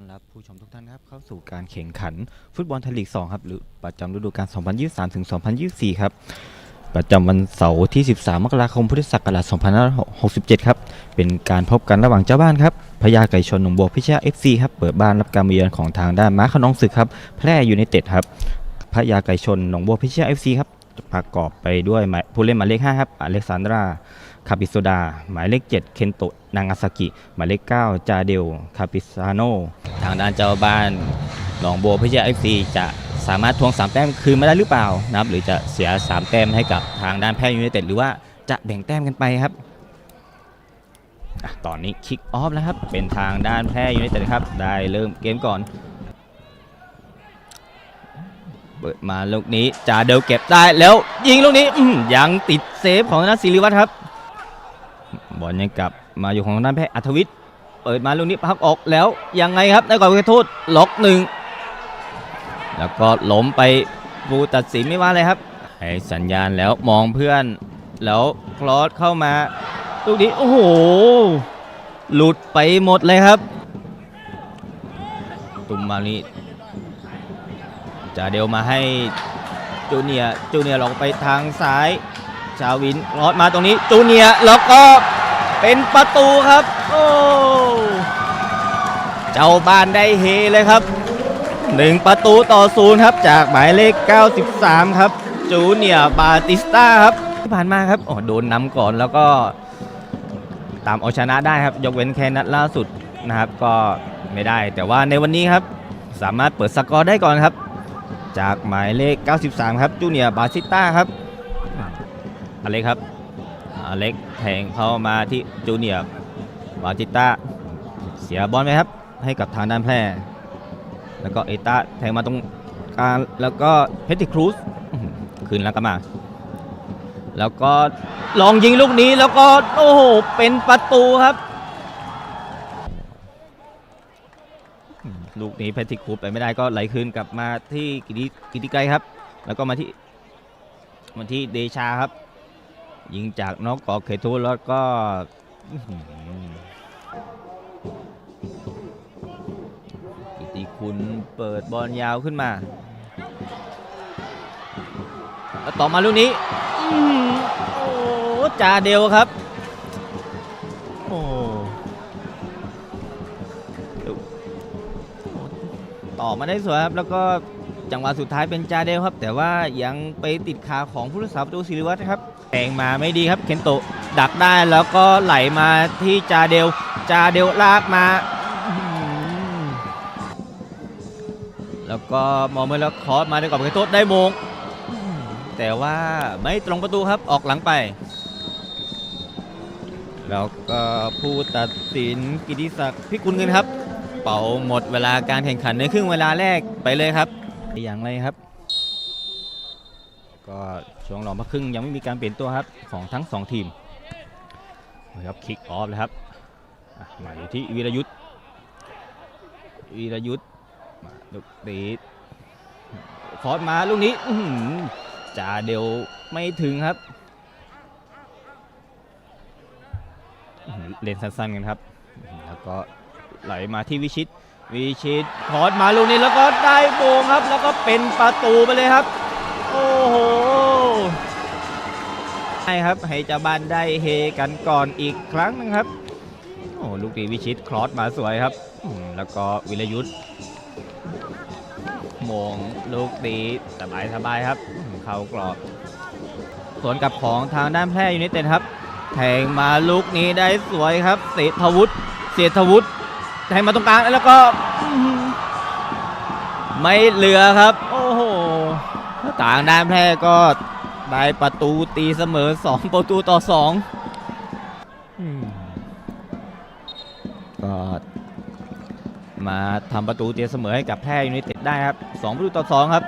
ต้อนรับผู้ชมทุกท่านครับเข้าสู่การแข่งขันฟุตบอลไทยลีก 2 ครับหรือประจำฤดูกาล 2023 ถึง 2024 ครับ ประจำวันเสาร์ที่ 13 มกราคม พุทธศักราช 2567 ครับ เป็นการพบกันระหว่างเจ้าบ้านครับพญาไก่ชนหนองบัวพิชยา FC ครับ เปิดบ้านรับการมาเยือนของทางด้านม้าขนองศึกครับ แพร่ยูไนเต็ดครับพญาไก่ชนหนองบัวพิชยา FC ครับ ประกอบไปด้วยหมายผู้เล่นหมายเลข 5 ครับอเล็กซานดราคาปิโซดา หมายเลข 7 เคนโตะนางาซากิ หมายเลข 9 จาเดลคาปิซาโน ทางด้านเจ้าบ้านหนองบัวพิชยาเอฟซีจะสามารถทวง 3 แต้มคืนมาได้หรือเปล่านะครับ หรือจะเสีย 3 แต้มให้กับทางด้านแพร่ยูไนเต็ดหรือว่าจะแบ่งแต้มกันไปครับอตอนนี้คิกออฟแล้วครับ เป็นทางด้านแพร่ยูไนเต็ดครับ ได้เริ่มเกมก่อน เปิดมาลูกนี้จ่าเดลเก็บได้แล้วยิงลูกนี้ยังติดเซฟของนัทศิริวัตรครับบอลยังกลับมาอยู่ของทางด้านแพทย์อัธวิทย์เปิดมาลูกนี้พักออกแล้วยังไงครับได้ก่อนไปโทษล็อกหนึ่งแล้วก็ล้มไปผู้ตัดสินไม่ว่าเลยครับให้สัญญาณแล้วมองเพื่อน แล้วคลอสเข้ามาลูกนี้โอ้โหหลุดไปหมดเลยครับ ตุมมานี่ จะเดียวมาให้จูเนียจูเนียร์หลอกไปทางซ้าย ชาวินรอดมาตรงนี้จูเนียแล้วก็เป็นประตูครับ โอ้เจ้าบ้านได้เฮเลยครับหนึ่งประตูต่อศูนย์ครับจากหมายเลข 93 ครับ จูเนียบาติสตาครับที่ผ่านมาครับโอ้โดนนำก่อนแล้วก็ตามเอาชนะได้ครับ ยกเว้นแค่นัดล่าสุดนะครับ ก็ไม่ได้ แต่ว่าในวันนี้ครับ สามารถเปิดสกอร์ได้ก่อนครับ จากหมายเลข 93 ครับจูเนียบาติต้าครับอเล็กครับอเล็กแทงเข้ามาที่จูเนียร์วาจิต้าเสียบอลไปครับ ให้กับทางด้านแพร่ แล้วก็เอต้าแทงมาตรงกลางแล้วก็เพติครูสคืนแล้วก็มา แล้วก็ลองยิงลูกนี้แล้วก็โอ้โหเป็นประตูครับอืม ลูกนี้เพติครูสไปไม่ได้ก็ไหลคืนกลับมาที่กิติกิติไกรครับ แล้วก็มาที่มาที่เดชาครับ ยิงจากนอกกอกเขตทูแล้วก็กิติคุณเปิดบอลยาวขึ้นมาแล้วต่อมาลูกนี้โอ้จ่าเดวครับ ต่อมาได้สวยครับ แล้วก็จังหวะสุดท้ายเป็นจาเดวครับ แต่ว่ายังไปติดขาของผู้รักษาประตูศิริวัตรครับแทงมาไม่ดีครับเคนโตะดักได้แล้วก็ไหลมาที่จาเดลจาเดลลากมาแล้วก็มองไปแล้วคอสมาได้กับเคนโตะได้มง แต่ว่าไม่ตรงประตูครับออกหลังไปแล้วก็ผู้ตัดสินกิติศักดิ์พิกุลเงินครับ ป่าหมดเวลาการแข่งขันในครึ่งเวลาแรกไปเลยครับอย่างไรครับ ก็ช่วงรองพักครึ่งยังไม่มีการเปลี่ยนตัวครับของทั้ง 2 ทีมนะครับคิกออฟเลยครับมาอยู่ที่วีรยุทธ์วีรยุทธ์มาลูกตีคอสมาลูกนี้จ่าเดียวไม่ถึงครับเล่นสั้นๆกันครับ แล้วก็ ไหลมาที่วิชิต วิชิตคอสมาลูกนี้แล้วก็ได้โบงครับ แล้วก็เป็นประตูไปเลยครับ โอ้โหใช่ครับให้เจ้าบ้านได้เฮกันก่อนอีกครั้งนึงครับ โอ้ลูกตีวิชิตคลอสมาสวยครับ แล้วก็วิรยุทธ์โมงลูกตีสบายสบายครับ เข้ากรอบสวนกับของทางด้านแพร่ยูไนเต็ดครับ แทงมาลูกนี้ได้สวยครับ เศรษฐวุฒิเศรษฐวุฒิ แทงมาตรงกลางแล้วก็อื้อหือไม่เหลือครับ โอ้โหต่างด้านแพร่ก็ได้ประตูตีเสมอ 2 ประตูต่อ2อืมก็มาทำประตูตีเสมอให้กับแพร่ยูไนเต็ดได้ครับ 2 ประตูต่อ 2 ครับ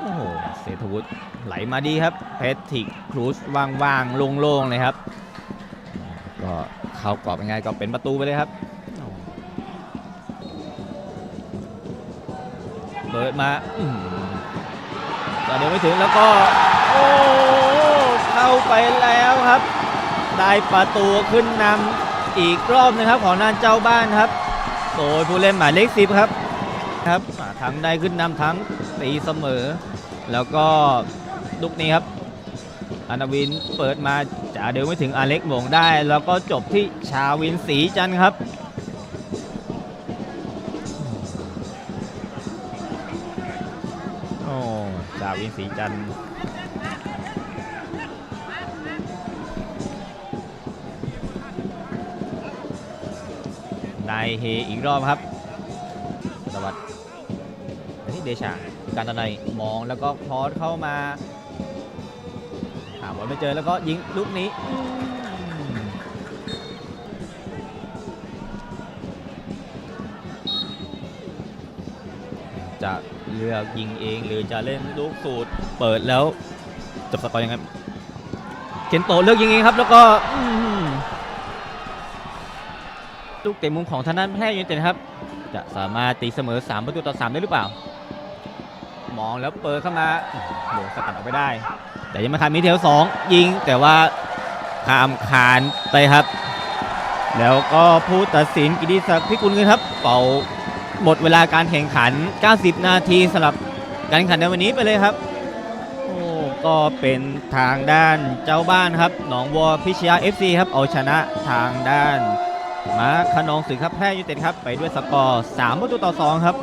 โอ้โหเศรษฐวุฒิไหลมาดีครับเพทริกครูสว่างๆโล่งๆเลยครับ ก็เข้ากรอบยังไงก็เป็นประตูไปเลยครับ เปิดมาอื้อหือแต่เดี๋ยวไม่ถึงแล้วก็ โอ้เข้าไปแล้วครับ ได้ประตูขึ้นนำอีกรอบหนึงครับของนานเจ้าบ้านครับโดยผู้เล่นหมายเลขสิบครับครับทั้งได้ขึ้นนำทั้งตีเสมอ แล้วก็ลูกนี้ครับอนาวินเปิดมาจ่าเดินไม่ถึงอาเล็กหมงได้ แล้วก็จบที่ชาวินสีจันครับ อ้ชาวินสีจันทร์ได้เฮอีกรอบครับสวัสดีเฮ้ยเดชาการตะไนมองแล้วก็พอสเข้ามาหาบอลไม่เจอแล้วก็ยิงลูกนี้จะ เลือกยิงเอง หรือจะเล่นลูกสูตรเปิดแล้วจบสกอร์ยังไงเคนโตเลือกยิงเองครับ แล้วก็ลูกเตะมุมของทางด้านแพร่ยูไนเต็ดครับ จะสามารถตีเสมอ 3 ประตูต่อ 3 ได้หรือเปล่า มองแล้วเปิดเข้ามาโดนสกัดออกไปได้ แต่ยังไม่ขาดมิเทล2ยิงแต่ว่าข้ามคานไปครับ แล้วก็ผู้ตัดสินกิติศักดิ์พิกุลเงินครับ เป่า หมดเวลาการแข่งขัน 90 นาทีสำหรับการแข่งขันในวันนี้ไปเลยครับ โอ้ก็เป็นทางด้านเจ้าบ้านครับ หนองวัวพิชยา FC ครับ เอาชนะทางด้านมาขนองศึกครับแพร่ยูเต็ดครับ ไปด้วยสกอร์ 3 ประตูต่อ 2 ครับ